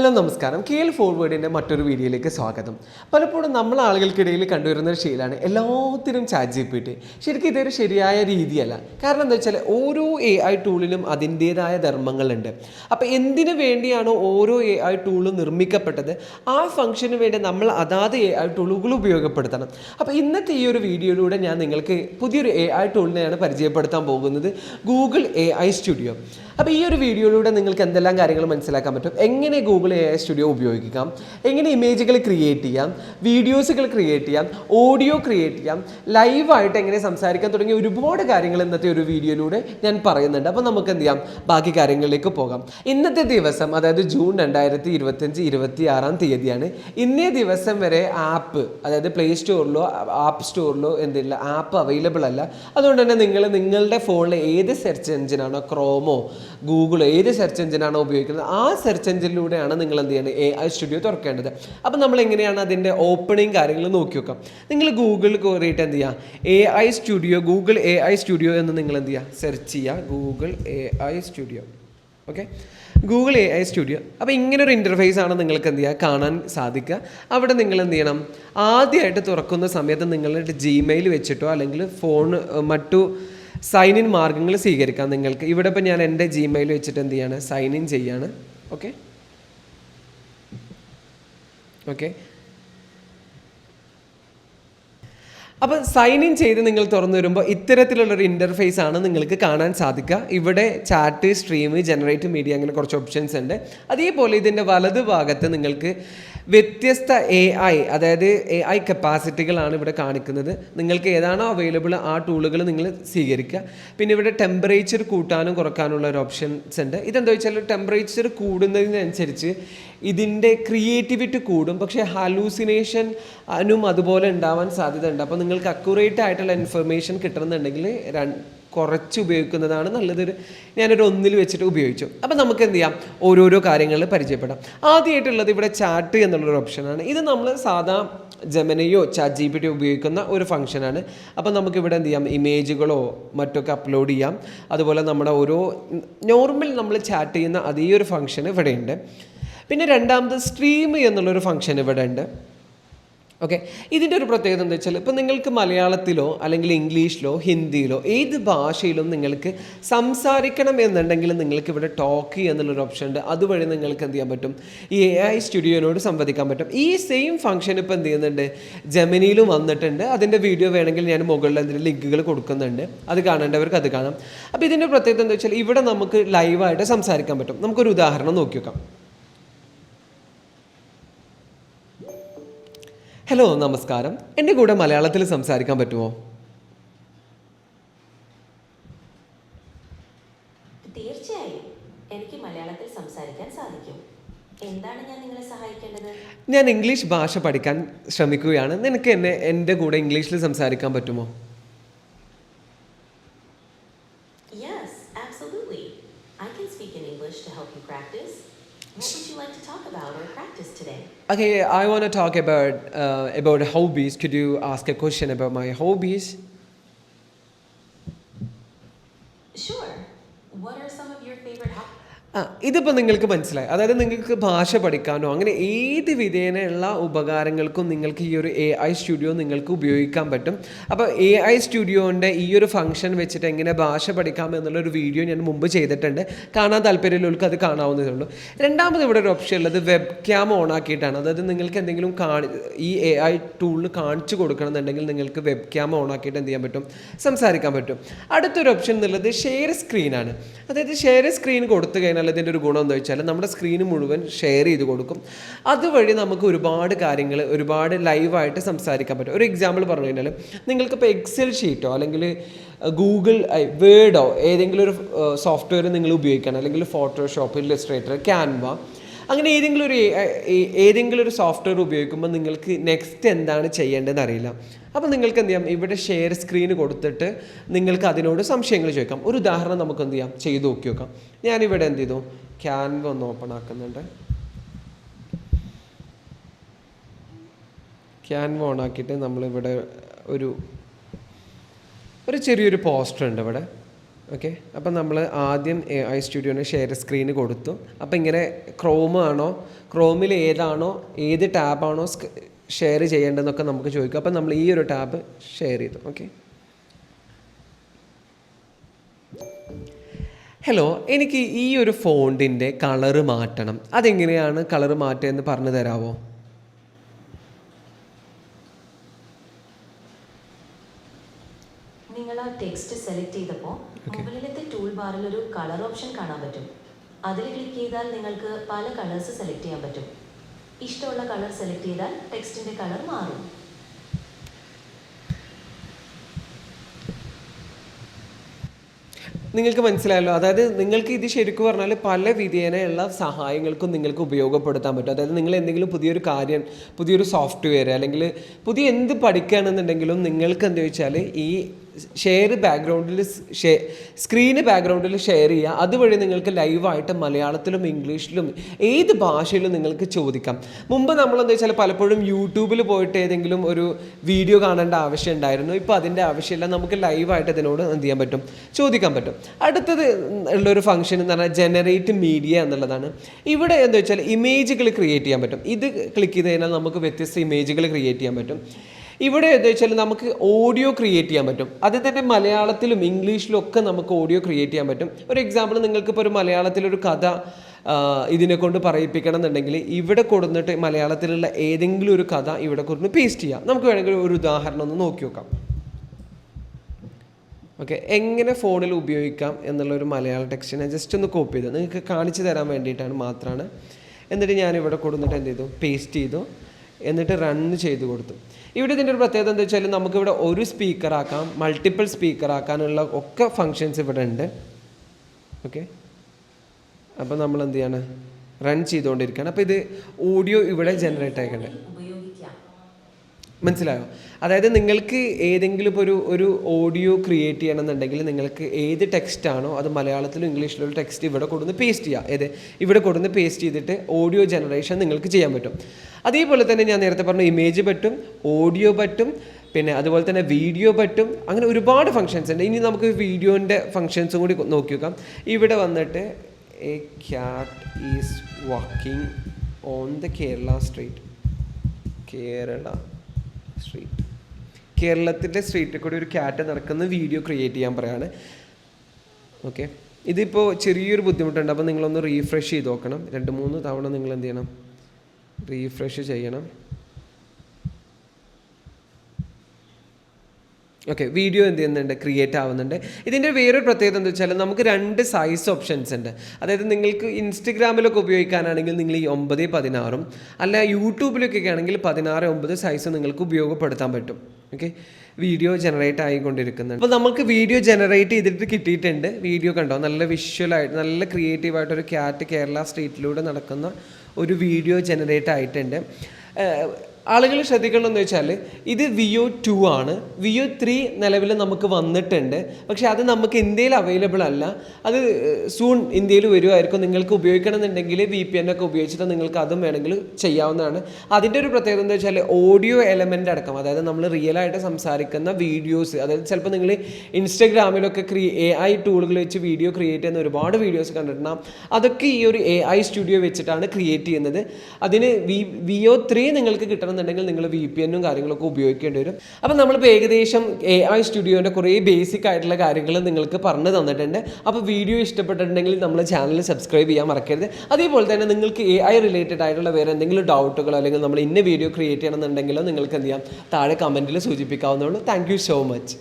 Hello നമസ്കാരം. K L ഫോർവേഡിന്റെ മറ്റൊരു വീഡിയോയിലേക്ക് സ്വാഗതം. പലപ്പോഴും നമ്മൾ ആളുകൾക്കിടയിൽ കണ്ടുവരുന്ന ഒരു ശീലമാണ് എല്ലാത്തിനും ചാറ്റ് ജി പി ടി ശരിക്കും ഇതൊരു ശരിയായ രീതിയല്ല. കാരണം എന്താ വെച്ചാൽ ഓരോ എ ഐ ടൂളിനും അതിന്റേതായ ധർമ്മങ്ങളുണ്ട്. അപ്പോൾ എന്തിനു വേണ്ടിയാണോ ഓരോ എ ഐ ടൂളും നിർമ്മിക്കപ്പെട്ടത്? ആ ഫംഗ്ഷന് വേണ്ടി നമ്മൾ അതാത് എ ഐ ടൂളുകൾ ഉപയോഗപ്പെടുത്തണം. അപ്പോൾ ഇന്നത്തെ ഈ ഒരു വീഡിയോയിലൂടെ ഞാൻ നിങ്ങൾക്ക് പുതിയൊരു എ ഐ ടൂളിനെയാണ് പരിചയപ്പെടുത്താൻ പോകുന്നത് ഗൂഗിൾ എ ഐ സ്റ്റുഡിയോ അപ്പോൾ ഈ ഒരു വീഡിയോയിലൂടെ നിങ്ങൾക്ക് എന്തെല്ലാം കാര്യങ്ങൾ മനസ്സിലാക്കാൻ പറ്റും? എങ്ങനെ ഗൂഗിൾ എ ഐ സ്റ്റുഡിയോ ഉപയോഗിക്കാം. എങ്ങനെ ഇമേജുകൾ ക്രിയേറ്റ് ചെയ്യാം. വീഡിയോസുകൾ ക്രിയേറ്റ് ചെയ്യാം. ഓഡിയോ ക്രിയേറ്റ് ചെയ്യാം. ലൈവായിട്ട് എങ്ങനെ സംസാരിക്കാൻ തുടങ്ങിയ ഒരുപാട് കാര്യങ്ങൾ ഇന്നത്തെ ഒരു വീഡിയോയിലൂടെ ഞാൻ പറയുന്നുണ്ട്. അപ്പോൾ നമുക്ക് എന്ത് ചെയ്യാം? ബാക്കി കാര്യങ്ങളിലേക്ക് പോകാം. ഇന്നത്തെ ദിവസം അതായത് ജൂൺ രണ്ടായിരത്തി ഇരുപത്തഞ്ച് ഇരുപത്തി ആറാം തീയതിയാണ്. ഇന്നേ ദിവസം വരെ ആപ്പ് അതായത് പ്ലേ സ്റ്റോറിലോ ആപ്പ് സ്റ്റോറിലോ എന്തില്ല ആപ്പ് അവൈലബിൾ അല്ല. അതുകൊണ്ട് തന്നെ നിങ്ങൾ നിങ്ങളുടെ ഫോണിൽ ഏത് സെർച്ച് എഞ്ചിനാണോ ക്രോമോ ഗൂഗിളോ ഏത് സെർച്ച് എഞ്ചിനാണോ ഉപയോഗിക്കുന്നത് ആ സെർച്ച് എഞ്ചിനിലൂടെയാണ് നിങ്ങൾ എന്ത് ചെയ്യുന്നത് എ ഐ സ്റ്റുഡിയോ തുറക്കേണ്ടത്. അപ്പോൾ നമ്മൾ എങ്ങനെയാണ് അതിന്റെ ഓപ്പണിങ് കാര്യങ്ങൾ നോക്കി നോക്കാം നിങ്ങൾ ഗൂഗിളിൽ കയറിയിട്ട് എന്ത് ചെയ്യുക A I studio Google A I studio എന്ന് നിങ്ങൾ എന്ത് ചെയ്യുക സെർച്ച് ചെയ്യുക Google A I studio okay Google A I studio അപ്പോൾ ഇങ്ങനെ ഒരു ഇന്റർഫേസ് ആണ് നിങ്ങൾക്ക് എന്ത് ചെയ്യുക കാണാൻ സാധിക്കുക. അവിടെ നിങ്ങൾ എന്ത് ചെയ്യണം ആദ്യമായിട്ട് തുറക്കുന്ന സമയത്ത് നിങ്ങളുടെ ജിമെയിൽ വെച്ചിട്ടോ അല്ലെങ്കിൽ ഫോൺ മറ്റു സൈൻ ഇൻ മാർഗങ്ങൾ സ്വീകരിക്കാം നിങ്ങൾക്ക്. ഇവിടെ ഇപ്പോൾ ഞാൻ എന്റെ ജിമെയിൽ വെച്ചിട്ട് എന്ത് ചെയ്യാണ് സൈൻ ഇൻ ചെയ്യാണ്. ഓക്കെ ഓക്കെ അപ്പോൾ സൈൻ ഇൻ ചെയ്ത് നിങ്ങൾ തുറന്നു വരുമ്പോൾ ഇത്തരത്തിലുള്ളൊരു ഇന്റർഫേസ് ആണ് നിങ്ങൾക്ക് കാണാൻ സാധിക്കുക. ഇവിടെ ചാറ്റ് സ്ട്രീം ജനറേറ്റ് മീഡിയ അങ്ങനെ കുറച്ച് ഓപ്ഷൻസ് ഉണ്ട്. അതേപോലെ ഇതിന്റെ വലതു ഭാഗത്ത് നിങ്ങൾക്ക് വ്യത്യസ്ത എ ഐ അതായത് എ ഐ കപ്പാസിറ്റികളാണ് ഇവിടെ കാണിക്കുന്നത്. നിങ്ങൾക്ക് ഏതാണോ അവൈലബിൾ ആ ടൂളുകൾ നിങ്ങൾ സ്വീകരിക്കുക. പിന്നെ ഇവിടെ ടെമ്പറേച്ചർ കൂട്ടാനും കുറക്കാനുള്ള ഒരു ഓപ്ഷൻസ് ഉണ്ട്. ഇതെന്താ വെച്ചാൽ ടെമ്പറേച്ചർ കൂടുന്നതിനനുസരിച്ച് ഇതിന്റെ ക്രിയേറ്റിവിറ്റി കൂടും. പക്ഷേ ഹലൂസിനേഷൻ അതുപോലെ ഉണ്ടാവാൻ സാധ്യതയുണ്ട്. അപ്പോൾ നിങ്ങൾക്ക് അക്യുറേറ്റ് ആയിട്ടുള്ള ഇൻഫർമേഷൻ കിട്ടണമെന്നുണ്ടെങ്കിൽ കുറച്ച് ഉപയോഗിക്കുന്നതാണ് നല്ലതൊരു ഞാനൊരു ഒന്നിൽ വെച്ചിട്ട് ഉപയോഗിച്ചു. അപ്പം നമുക്ക് എന്ത് ചെയ്യാം? ഓരോരോ കാര്യങ്ങൾ പരിചയപ്പെടാം. ആദ്യമായിട്ടുള്ളത് ഇവിടെ ചാറ്റ് എന്നുള്ളൊരു ഓപ്ഷനാണ്. ഇത് നമ്മൾ സാധാ ജമനയോ ചാറ്റ് ജി പി ടി ഉപയോഗിക്കുന്ന ഒരു ഫംഗ്ഷനാണ്. അപ്പോൾ നമുക്ക് ഇവിടെ എന്ത് ചെയ്യാം? ഇമേജുകളോ മറ്റൊക്കെ അപ്ലോഡ് ചെയ്യാം. അതുപോലെ നമ്മുടെ ഓരോ നോർമൽ നമ്മൾ ചാറ്റ് ചെയ്യുന്ന അതേ ഒരു ഫംഗ്ഷൻ ഇവിടെയുണ്ട്. പിന്നെ രണ്ടാമത് സ്ട്രീം എന്നുള്ളൊരു ഫംഗ്ഷൻ ഇവിടെ ഉണ്ട് ഓക്കെ ഇതിന്റെ ഒരു പ്രത്യേകത എന്താ വെച്ചാൽ ഇപ്പോൾ നിങ്ങൾക്ക് മലയാളത്തിലോ അല്ലെങ്കിൽ ഇംഗ്ലീഷിലോ ഹിന്ദിയിലോ ഏത് ഭാഷയിലും നിങ്ങൾക്ക് സംസാരിക്കണം എന്നുണ്ടെങ്കിൽ നിങ്ങൾക്ക് ഇവിടെ ടോക്ക് എന്നുള്ളൊരു ഓപ്ഷൻ ഉണ്ട്. അതുവഴി നിങ്ങൾക്ക് എന്ത് ചെയ്യാൻ പറ്റും? ഈ എ ഐ സ്റ്റുഡിയോനോട് സംവദിക്കാൻ പറ്റും. ഈ സെയിം ഫംഗ്ഷൻ ഇപ്പോൾ എന്ത് ചെയ്യുന്നുണ്ട്? ജമിനിയിലും വന്നിട്ടുണ്ട്. അതിന്റെ വീഡിയോ വേണമെങ്കിൽ ഞാൻ മുകളിൽ അതിന്റെ ലിങ്കുകൾ കൊടുക്കുന്നുണ്ട്. അത് കാണേണ്ടവർക്ക് അത് കാണാം. അപ്പോൾ ഇതിന്റെ പ്രത്യേകത എന്താ വെച്ചാൽ ഇവിടെ നമുക്ക് ലൈവായിട്ട് സംസാരിക്കാൻ പറ്റും. നമുക്കൊരു ഉദാഹരണം നോക്കി നോക്കാം ഹലോ നമസ്കാരം. എന്റെ കൂടെ മലയാളത്തിൽ സംസാരിക്കാൻ പറ്റുമോ? തീർച്ചയായും. എനിക്ക് മലയാളത്തിൽ സംസാരിക്കാൻ സാധിക്കും. എന്താണ് ഞാൻ നിങ്ങളെ സഹായിക്കേണ്ടത്? ഞാൻ ഇംഗ്ലീഷ് ഭാഷ പഠിക്കാൻ ശ്രമിക്കുകയാണ്. നിനക്ക് എന്നെ എന്റെ കൂടെ ഇംഗ്ലീഷിൽ സംസാരിക്കാൻ പറ്റുമോ? Yes, absolutely. I can speak in English to help you practice. What would you like to talk about or practice today? Okay, I want to talk about uh, about hobbies. Could you ask a question about my hobbies? Sure. What are some of your favorite hobbies? ആ ഇതിപ്പോൾ നിങ്ങൾക്ക് മനസ്സിലായി. അതായത് നിങ്ങൾക്ക് ഭാഷ പഠിക്കാനോ അങ്ങനെ ഏത് വിധേനയുള്ള ഉപകാരങ്ങൾക്കും നിങ്ങൾക്ക് ഈ ഒരു എ ഐ സ്റ്റുഡിയോ നിങ്ങൾക്ക് ഉപയോഗിക്കാൻ പറ്റും. അപ്പോൾ എ ഐ സ്റ്റുഡിയോന്റെ ഈ ഒരു ഫംഗ്ഷൻ വെച്ചിട്ട് എങ്ങനെ ഭാഷ പഠിക്കാം എന്നുള്ളൊരു വീഡിയോ ഞാൻ മുമ്പ് ചെയ്തിട്ടുണ്ട്. കാണാൻ താല്പര്യമുള്ളവർക്ക് അത് കാണാവുന്നതേ ഉള്ളൂ. രണ്ടാമത് ഇവിടെ ഒരു ഓപ്ഷൻ ഉള്ളത് വെബ് ക്യാം ഓൺ ആക്കിയിട്ടാണ്. അതായത് നിങ്ങൾക്ക് എന്തെങ്കിലും കാണി ഈ എ ഐ ടൂളിന് കാണിച്ചു കൊടുക്കണം എന്നുണ്ടെങ്കിൽ നിങ്ങൾക്ക് വെബ് ക്യാം ഓൺ ആക്കിയിട്ട് എന്ത് ചെയ്യാൻ പറ്റും? സംസാരിക്കാൻ പറ്റും. അടുത്തൊരു ഓപ്ഷൻ എന്നുള്ളത് ഷെയർ സ്ക്രീനാണ് അതായത് ഷെയർ സ്ക്രീൻ കൊടുത്തു കഴിഞ്ഞാൽ ഇതിന്റെ ഒരു ഗുണം എന്താ വെച്ചാൽ നമ്മുടെ സ്ക്രീൻ മുഴുവൻ ഷെയർ ചെയ്ത് കൊടുക്കും. അതുവഴി നമുക്ക് ഒരുപാട് കാര്യങ്ങൾ ഒരുപാട് ലൈവായിട്ട് സംസാരിക്കാൻ പറ്റും. ഒരു എക്സാമ്പിൾ പറഞ്ഞു കഴിഞ്ഞാൽ നിങ്ങൾക്കിപ്പോൾ എക്സൽ ഷീറ്റോ അല്ലെങ്കിൽ ഗൂഗിൾ വേർഡോ ഏതെങ്കിലും ഒരു സോഫ്റ്റ്വെയർ നിങ്ങൾ ഉപയോഗിക്കണം അല്ലെങ്കിൽ ഫോട്ടോഷോപ്പ് ഇല്ലസ്ട്രേറ്റർ ക്യാൻവ അങ്ങനെ ഏതെങ്കിലും ഒരു ഏതെങ്കിലും ഒരു സോഫ്റ്റ്വെയർ ഉപയോഗിക്കുമ്പോൾ നിങ്ങൾക്ക് നെക്സ്റ്റ് എന്താണ് ചെയ്യേണ്ടതെന്ന് അറിയില്ല. അപ്പോൾ നിങ്ങൾക്ക് എന്ത് ചെയ്യാം? ഇവിടെ ഷെയർ സ്ക്രീൻ കൊടുത്തിട്ട് നിങ്ങൾക്ക് അതിനോട് സംശയങ്ങൾ ചോദിക്കാം. ഒരു ഉദാഹരണം നമുക്ക് എന്ത് ചെയ്യാം? ചെയ്ത് നോക്കി നോക്കാം. ഞാനിവിടെ എന്ത് ചെയ്തു? ക്യാൻവ ഒന്ന് ഓപ്പൺ ആക്കുന്നുണ്ട്. ക്യാൻവ ഓൺ ആക്കിയിട്ട് നമ്മളിവിടെ ഒരു ഒരു ചെറിയൊരു പോസ്റ്റർ ഉണ്ട് ഇവിടെ. ഓക്കെ? അപ്പം നമ്മൾ ആദ്യം ഐ സ്റ്റുഡിയോന് ഷെയർ സ്ക്രീന് കൊടുത്തു. അപ്പം ഇങ്ങനെ ക്രോം ആണോ? ക്രോമിൽ ഏതാണോ? ഏത് ടാബാണോ ഷെയർ ചെയ്യേണ്ടതെന്നൊക്കെ നമുക്ക് ചോദിക്കും. അപ്പം നമ്മൾ ഈ ഒരു ടാബ് ഷെയർ ചെയ്തു. ഓക്കെ? ഹലോ എനിക്ക് ഈ ഒരു ഫോണ്ടിന്റെ കളറ് മാറ്റണം. അതെങ്ങനെയാണ് കളറ് മാറ്റുക എന്ന് പറഞ്ഞു തരാമോ നിങ്ങൾ ആ ടെക്സ്റ്റ് സെലക്ട് ചെയ്തപ്പോൾ ഒരു കളർ ഓപ്ഷൻ കാണാൻ പറ്റും. അതിൽ ക്ലിക്ക് ചെയ്താൽ നിങ്ങൾക്ക് പല കളേഴ്സ് സെലക്ട് ചെയ്യാൻ പറ്റും. ഇഷ്ടമുള്ള കളർ സെലക്ട് ചെയ്താൽ ടെക്സ്റ്റിന്റെ കളർ മാറും. നിങ്ങൾക്ക് മനസ്സിലായല്ലോ അതായത് നിങ്ങൾക്ക് ഇത് ശരിക്കും പറഞ്ഞാൽ പല വിധേനയുള്ള സഹായങ്ങൾക്കും നിങ്ങൾക്ക് ഉപയോഗപ്പെടുത്താൻ പറ്റും. അതായത് നിങ്ങൾ എന്തെങ്കിലും പുതിയൊരു കാര്യം പുതിയൊരു സോഫ്റ്റ്വെയർ അല്ലെങ്കിൽ പുതിയ എന്ത് പഠിക്കുകയാണെന്നുണ്ടെങ്കിലും നിങ്ങൾക്ക് എന്താ വെച്ചാൽ ഈ ഷെയർ ബാക്ക്ഗ്രൗണ്ടിൽ സ്ക്രീന് ബാക്ക്ഗ്രൗണ്ടിൽ ഷെയർ ചെയ്യുക അതുവഴി നിങ്ങൾക്ക് ലൈവായിട്ട് മലയാളത്തിലും ഇംഗ്ലീഷിലും ഏത് ഭാഷയിലും നിങ്ങൾക്ക് ചോദിക്കാം. മുമ്പ് നമ്മളെന്താ വെച്ചാൽ പലപ്പോഴും യൂട്യൂബിൽ പോയിട്ട് ഏതെങ്കിലും ഒരു വീഡിയോ കാണേണ്ട ആവശ്യം ഉണ്ടായിരുന്നു. ഇപ്പോൾ അതിന്റെ ആവശ്യമില്ല. നമുക്ക് ലൈവായിട്ട് ഇതിനോട് എന്ത് ചെയ്യാൻ പറ്റും? ചോദിക്കാൻ പറ്റും. അടുത്തത് ഉള്ളൊരു ഫംഗ്ഷൻ എന്ന് പറഞ്ഞാൽ ജനറേറ്റ് മീഡിയ എന്നുള്ളതാണ്. ഇവിടെ എന്താ വെച്ചാൽ ഇമേജുകൾ ക്രിയേറ്റ് ചെയ്യാൻ പറ്റും. ഇത് ക്ലിക്ക് ചെയ്ത് കഴിഞ്ഞാൽ നമുക്ക് വ്യത്യസ്ത ഇമേജുകൾ ക്രിയേറ്റ് ചെയ്യാൻ പറ്റും. ഇവിടെ എന്താ വെച്ചാൽ നമുക്ക് ഓഡിയോ ക്രിയേറ്റ് ചെയ്യാൻ പറ്റും. അത് തന്നെ മലയാളത്തിലും ഇംഗ്ലീഷിലും ഒക്കെ നമുക്ക് ഓഡിയോ ക്രിയേറ്റ് ചെയ്യാൻ പറ്റും. ഒരു എക്സാമ്പിൾ നിങ്ങൾക്കിപ്പോൾ ഒരു മലയാളത്തിലൊരു കഥ ഇതിനെ കൊണ്ട് പറയിപ്പിക്കണം എന്നുണ്ടെങ്കിൽ ഇവിടെ കൊടുത്തിട്ട് മലയാളത്തിലുള്ള ഏതെങ്കിലും ഒരു കഥ ഇവിടെ കൊടുത്ത് പേസ്റ്റ് ചെയ്യാം. നമുക്ക് വേണമെങ്കിൽ ഒരു ഉദാഹരണം ഒന്ന് നോക്കി നോക്കാം. ഓക്കെ എങ്ങനെ ഫോണിൽ ഉപയോഗിക്കാം എന്നുള്ള ഒരു മലയാള ടെക്സ്റ്റ് ഞാൻ ജസ്റ്റ് ഒന്ന് കോപ്പി ചെയ്തു നിങ്ങൾക്ക് കാണിച്ചു തരാൻ വേണ്ടിയിട്ടാണ് മാത്രമാണ് എന്നിട്ട് ഞാൻ ഇവിടെ കൊടുത്തിട്ട് എന്ത് ചെയ്തു? പേസ്റ്റ് ചെയ്തു. എന്നിട്ട് റൺ ചെയ്ത് കൊടുത്തു. ഇവിടെ ഇതിന്റെ ഒരു പ്രത്യേകത എന്താ വെച്ചാൽ നമുക്കിവിടെ ഒരു സ്പീക്കർ ആക്കാം മൾട്ടിപ്പിൾ സ്പീക്കർ ആക്കാനുള്ള ഒക്കെ ഫങ്ഷൻസ് ഇവിടെ ഉണ്ട്. ഓക്കെ അപ്പോൾ നമ്മൾ എന്ത് ചെയ്യാണ്? റൺ ചെയ്തുകൊണ്ടിരിക്കുകയാണ്. അപ്പോൾ ഇത് ഓഡിയോ ഇവിടെ ജനറേറ്റ് ആയിക്കണ്ടേ മനസ്സിലായോ? അതായത് നിങ്ങൾക്ക് ഏതെങ്കിലും ഇപ്പോൾ ഒരു ഒരു ഓഡിയോ ക്രിയേറ്റ് ചെയ്യണമെന്നുണ്ടെങ്കിൽ നിങ്ങൾക്ക് ഏത് ടെക്സ്റ്റാണോ അത് മലയാളത്തിലും ഇംഗ്ലീഷിലുള്ള ടെക്സ്റ്റ് ഇവിടെ കൊടുന്ന് പേസ്റ്റ് ചെയ്യുക ഏത്? ഇവിടെ കൊടുന്ന് പേസ്റ്റ് ചെയ്തിട്ട് ഓഡിയോ ജനറേഷൻ നിങ്ങൾക്ക് ചെയ്യാൻ പറ്റും. അതേപോലെ തന്നെ ഞാൻ നേരത്തെ പറഞ്ഞു ഇമേജ് പറ്റും ഓഡിയോ പറ്റും പിന്നെ അതുപോലെ തന്നെ വീഡിയോ പറ്റും അങ്ങനെ ഒരുപാട് ഫങ്ഷൻസ് ഉണ്ട്. ഇനി നമുക്ക് വീഡിയോന്റെ ഫങ്ഷൻസും കൂടി നോക്കി നോക്കാം. ഇവിടെ വന്നിട്ട് a cat is walking on the Kerala street Kerala street കേരളത്തിന്റെ സ്ട്രീറ്റിൽ കൂടി ഒരു ക്യാറ്റ് നടക്കുന്ന വീഡിയോ ക്രിയേറ്റ് ചെയ്യാൻ പറയാണ്. ഓക്കെ ഇതിപ്പോൾ ചെറിയൊരു ബുദ്ധിമുട്ടുണ്ട്. അപ്പോൾ നിങ്ങളൊന്ന് റീഫ്രഷ് ചെയ്ത് നോക്കണം. രണ്ട് മൂന്ന് തവണ നിങ്ങൾ എന്ത് ചെയ്യണം? റീഫ്രഷ് ചെയ്യണം. ഓക്കെ വീഡിയോ എന്ത് ചെയ്യുന്നുണ്ട്? ക്രിയേറ്റ് ആവുന്നുണ്ട്. ഇതിന്റെ വേറൊരു പ്രത്യേകത എന്താ വെച്ചാൽ നമുക്ക് രണ്ട് സൈസ് ഓപ്ഷൻസ് ഉണ്ട്. അതായത് നിങ്ങൾക്ക് ഇൻസ്റ്റഗ്രാമിലൊക്കെ ഉപയോഗിക്കാനാണെങ്കിൽ നിങ്ങൾ ഈ ഒമ്പത് പതിനാറും അല്ല യൂട്യൂബിലൊക്കെ ആണെങ്കിൽ പതിനാറ് ഒമ്പത് സൈസ് നിങ്ങൾക്ക് ഉപയോഗപ്പെടുത്താൻ പറ്റും. ഓക്കെ വീഡിയോ ജനറേറ്റ് ആയിക്കൊണ്ടിരിക്കുന്നുണ്ട്. അപ്പോൾ നമുക്ക് വീഡിയോ ജനറേറ്റ് ചെയ്തിട്ട് കിട്ടിയിട്ടുണ്ട്. വീഡിയോ കണ്ടോ? നല്ല വിഷ്വലായിട്ട് നല്ല ക്രിയേറ്റീവായിട്ടൊരു ക്യാറ്റ് കേരള സ്ട്രീറ്റിലൂടെ നടക്കുന്ന ഒരു വീഡിയോ ജനറേറ്റ് ആയിട്ടുണ്ട്. ആളുകൾ ശ്രദ്ധിക്കേണ്ടതെന്ന് വെച്ചാൽ ഇത് വിയോ ടു ആണ്. വിയോ ത്രീ നിലവിൽ നമുക്ക് വന്നിട്ടുണ്ട്. പക്ഷേ അത് നമുക്ക് ഇന്ത്യയിൽ അവൈലബിൾ അല്ല. അത് സൂൺ ഇന്ത്യയിൽ വരുമായിരിക്കും നിങ്ങൾക്ക് ഉപയോഗിക്കണമെന്നുണ്ടെങ്കിൽ വി പി എൻ ഒക്കെ ഉപയോഗിച്ചിട്ട് നിങ്ങൾക്ക് അതും വേണമെങ്കിൽ ചെയ്യാവുന്നതാണ്. അതിന്റെ ഒരു പ്രത്യേകത എന്താ വെച്ചാൽ ഓഡിയോ എലമെന്റ് അടക്കം അതായത് നമ്മൾ റിയൽ ആയിട്ട് സംസാരിക്കുന്ന വീഡിയോസ് അതായത് ചിലപ്പോൾ നിങ്ങൾ ഇൻസ്റ്റഗ്രാമിലൊക്കെ ക്രീ എ ഐ ടൂളുകൾ വെച്ച് വീഡിയോ ക്രിയേറ്റ് ചെയ്യുന്ന ഒരുപാട് വീഡിയോസ് കണ്ടിട്ടുണ്ടാകും അതൊക്കെ ഈ ഒരു എ ഐ സ്റ്റുഡിയോ വെച്ചിട്ടാണ് ക്രിയേറ്റ് ചെയ്യുന്നത്. അതിന് വി വിയോ ത്രീ നിങ്ങൾക്ക് കിട്ടണമെന്നുണ്ടെങ്കിൽ നിങ്ങൾ വി പി എന്നും കാര്യങ്ങളൊക്കെ ഉപയോഗിക്കേണ്ടി വരും. അപ്പം നമ്മളിപ്പോൾ ഏകദേശം എ ഐ സ്റ്റുഡിയോന്റെ കുറേ ബേസിക് ആയിട്ടുള്ള കാര്യങ്ങൾ നിങ്ങൾക്ക് പറഞ്ഞു തന്നിട്ടുണ്ട്. അപ്പോൾ വീഡിയോ ഇഷ്ടപ്പെട്ടിട്ടുണ്ടെങ്കിൽ നമ്മൾ ചാനൽ സബ്സ്ക്രൈബ് ചെയ്യാൻ മറക്കരുത്. അതേപോലെ തന്നെ നിങ്ങൾക്ക് എ ഐ റിലേറ്റഡ് ആയിട്ടുള്ള വേറെ എന്തെങ്കിലും ഡൗട്ടുകളോ അല്ലെങ്കിൽ നമ്മൾ ഇന്ന വീഡിയോ ക്രിയേറ്റ് ചെയ്യണമെന്നുണ്ടെങ്കിലോ നിങ്ങൾക്ക് എന്ത് ചെയ്യാം? താഴെ കമന്റിൽ സൂചിപ്പിക്കാവുന്നതുള്ളൂ താങ്ക് യു സോ മച്ച്